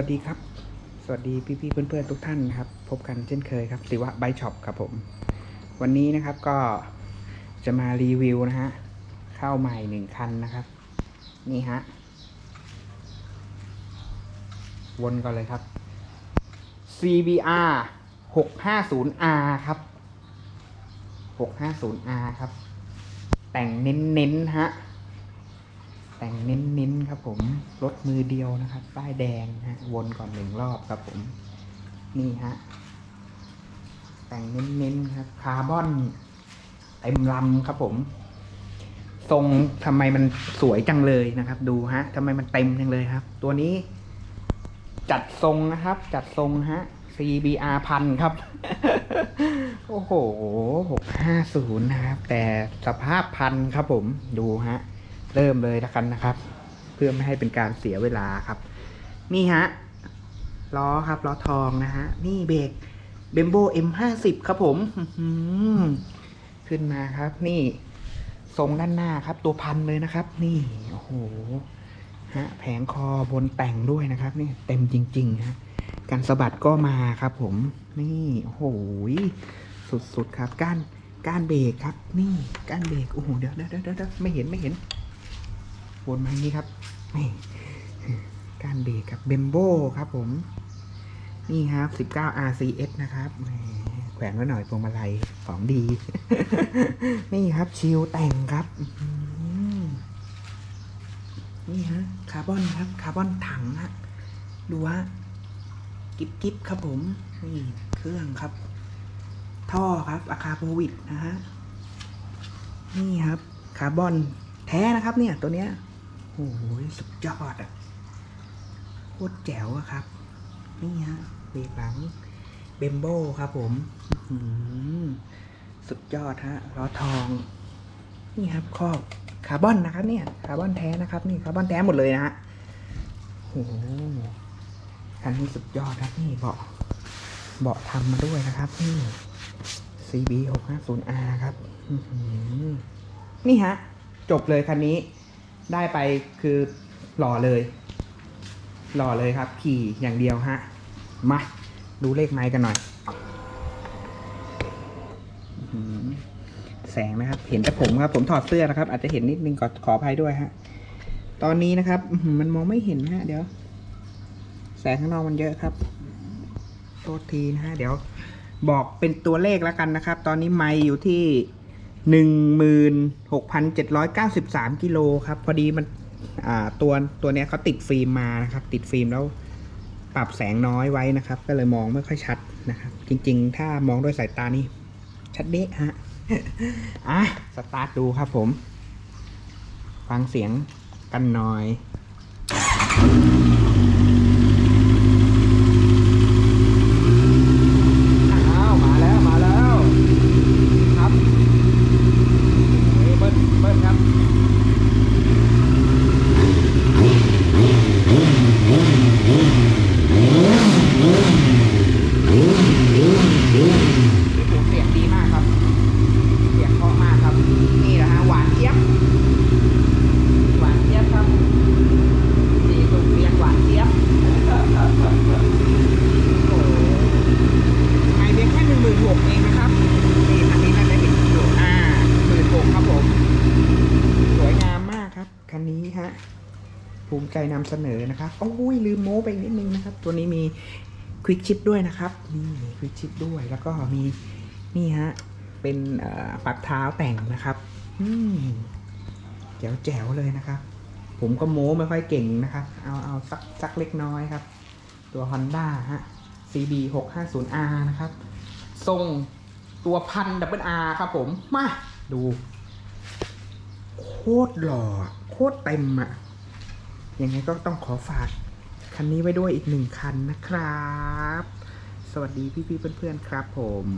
วัสดีครับ สวัสดีพี่ๆเพื่อนๆทุกท่านนะครับ พบกันเช่นเคยครับสิวะไบช็อปครับผม วันนี้นะครับก็จะมารีวิวนะฮะเข้าใหม่หนึ่งคันนะครับ นี่ฮะ วนก่อนเลยครับ CBR 650R ครับ 650R ครับ แต่งเน้นๆฮะ แต่งเน้นๆครับผมรถมือเดียวนะครับ ป้ายแดงฮะวนก่อนหนึ่งรอบครับผมนี่ฮะแต่งเน้นๆครับคาร์บอนเต็มลำครับผม ทรงทำไมมันสวยจังเลยนะครับ ดูฮะทำไมมันเต็มจังเลยครับ ตัวนี้ จัดทรงนะครับ จัดทรงฮะ CBR พันครับ โอ้โหหกห้าศูนย์นะครับ แต่สภาพพันครับผมดูฮะ เริ่มเลยแล้วกันนะครับ เพื่อไม่ให้เป็นการเสียเวลาครับ นี่ฮะล้อครับล้อทองนะฮะนี่เบรกเบมโบ M50 ครับผมขึ้นมาครับ นี่ทรงด้านหน้าครับ ตัวพันเลยนะครับ นี่โอ้โหฮะแผงคอบนแต่งด้วยนะครับ นี่เต็มจริงๆฮะการสะบัดก็มาครับ ผม นี่โอ้โหสุดๆครับก้านก้านเบรกครับ นี่ก้านเบรกโอ้โหเดี๋ยวเดี๋ยวเดี๋ยวเดี๋ยวไม่เห็นไม่เห็น วนมาอย่างนี้ครับ นี่การเบรกครับเบมโบครับผม นี่ครับ 19 RCS นะครับ แขวนไว้หน่อยพวงมาลัยของดี นี่ครับชิลแต่งครับ นี่ฮะ คาร์บอนครับ คาร์บอนถังฮะดูฮะกิบกิบครับผม นี่เครื่องครับ ท่อครับ อาคาโพวิดนะฮะ นี่ครับ คาร์บอนแท้นะครับเนี่ยตัวเนี้ย โอ้โหสุดยอดอะโคตรแจ๋วอะครับ นี่ฮะเบรกหลังเบมโบครับผมสุดยอดฮะล้อทอง นี่ครับครอบคาร์บอนนะครับ เนี่ยคาร์บอนแท้นะครับ นี่คาร์บอนแท้หมดเลยนะฮะโอ้โหคันนี้สุดยอดครับนี่เบาะเบาะทำมาด้วยนะครับนี่ CB 6 5 0 R ครับนี่ฮะ จบเลยคันนี้ ได้ไปคือหล่อเลย หล่อเลยครับ ขี่อย่างเดียวฮะ มาดูเลขไม้กันหน่อย แสงนะครับ เห็นแต่ผมครับ ผมถอดเสื้อนะครับ อาจจะเห็นนิดนึงขอขออภัยด้วยฮะ ตอนนี้นะครับ มันมองไม่เห็นฮะ เดี๋ยว แสงข้างนอกมันเยอะครับ โทษทีนะฮะ เดี๋ยว บอกเป็นตัวเลขแล้วกันนะครับ ตอนนี้ไมค์อยู่ที่ หนึ่งมืนหกพันเจ็ดร้อยเก้าสิบสามกิโลครับ พอดีมันตัวตัวเนี้ยเขาติดฟิล์มมานะครับ ติดฟิล์มแล้วปรับแสงน้อยไว้นะครับ ก็เลยมองไม่ค่อยชัดนะครับ จริง ๆ ถ้ามองด้วยสายตานี่ชัดเดะฮะอะสตาร์ทดูครับผม ฟังเสียงกันหน่อย อ้าวมาแล้วมาแล้วครับโอ้ยเบิ้ลเบิ้ลครับโอ้โหเสียงดีมากครับ เสียงเพราะมากครับ นี่แหละฮะหวานเจี๊ยบ หวานเจี๊ยบครับสีสุกเรียงหวานเจี๊ยบ โอ้โห ไอเพียงแค่หนึ่งหมื่นหกเองนะครับ นี่คันนี้น่าจะเห็นอยู่อ่าหมื่นหกครับผม สวยงามมากครับ คันนี้ฮะ ภูมิใจนำเสนอนะครับโอ้ยลืมโม้ไปนิดนึงนะครับ ตัวนี้มีควิกชิปด้วยนะครับนี่ควิกชิปด้วยแล้วก็มีนี่ฮะเป็นปรับเท้าแต่งนะครับอืมแจ๋วแจ๋วเลยนะครับ ผมก็โม้ไม่ค่อยเก่งนะครับ เอาเอาสักสักเล็กน้อยครับ ตัว Honda ฮะ CB 6 5 0 R นะครับ ทรงตัวพันดับเบิล R ครับผม มา ดู โคตรหล่อ โคตรเต็มอะยังไงก็ต้องขอฝากคันนี้ไว้ด้วยอีกหนึ่งคันนะครับ สวัสดีพี่ๆเพื่อนๆครับผม